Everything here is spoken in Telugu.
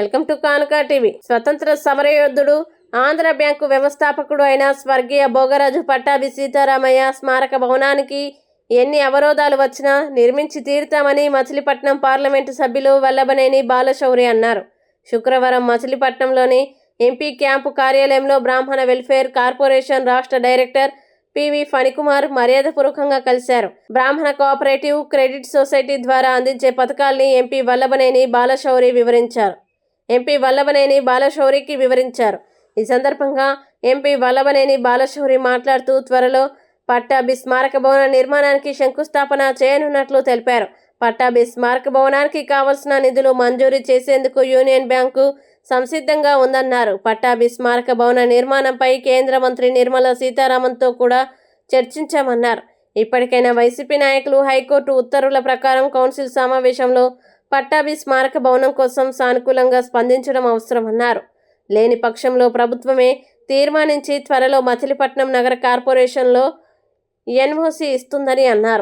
వెల్కమ్ టు కానుక టీవీ. స్వతంత్ర సమరయోధుడు ఆంధ్ర బ్యాంకు వ్యవస్థాపకుడు అయిన స్వర్గీయ భోగరాజు పట్టాభి సీతారామయ్య స్మారక భవనానికి ఎన్ని అవరోధాలు వచ్చినా నిర్మించి తీరుతామని మచిలీపట్నం పార్లమెంటు సభ్యులు వల్లభనేని బాలశౌరి అన్నారు. శుక్రవారం మచిలీపట్నంలోని ఎంపీ క్యాంపు కార్యాలయంలో బ్రాహ్మణ వెల్ఫేర్ కార్పొరేషన్ రాష్ట్ర డైరెక్టర్ పివి ఫణికుమార్ మర్యాదపూర్వకంగా కలిశారు. బ్రాహ్మణ కోఆపరేటివ్ క్రెడిట్ సొసైటీ ద్వారా అందించే పథకాల్ని ఎంపీ వల్లభనేని బాలశౌరి వివరించారు. ఎంపీ వల్లభనేని బాలశౌరికి వివరించారు. ఈ సందర్భంగా ఎంపీ వల్లభనేని బాలశౌరి మాట్లాడుతూ త్వరలో పట్టాభి స్మారక భవన నిర్మాణానికి శంకుస్థాపన చేయనున్నట్లు తెలిపారు. పట్టాభి స్మారక భవనానికి కావలసిన నిధులు మంజూరు చేసేందుకు యూనియన్ బ్యాంకు సంసిద్ధంగా ఉందన్నారు. పట్టాభి స్మారక భవన నిర్మాణంపై కేంద్ర మంత్రి నిర్మలా సీతారామన్తో కూడా చర్చించామన్నారు. ఇప్పటికైనా వైసీపీ నాయకులు హైకోర్టు ఉత్తర్వుల ప్రకారం కౌన్సిల్ సమావేశంలో పట్టాభి స్మారక భవనం కోసం సానుకూలంగా స్పందించడం అవసరమన్నారు. లేని పక్షంలో ప్రభుత్వమే తీర్మానించి త్వరలో మచిలీపట్నం నగర కార్పొరేషన్లో ఎన్ఓసి ఇస్తుందని అన్నారు.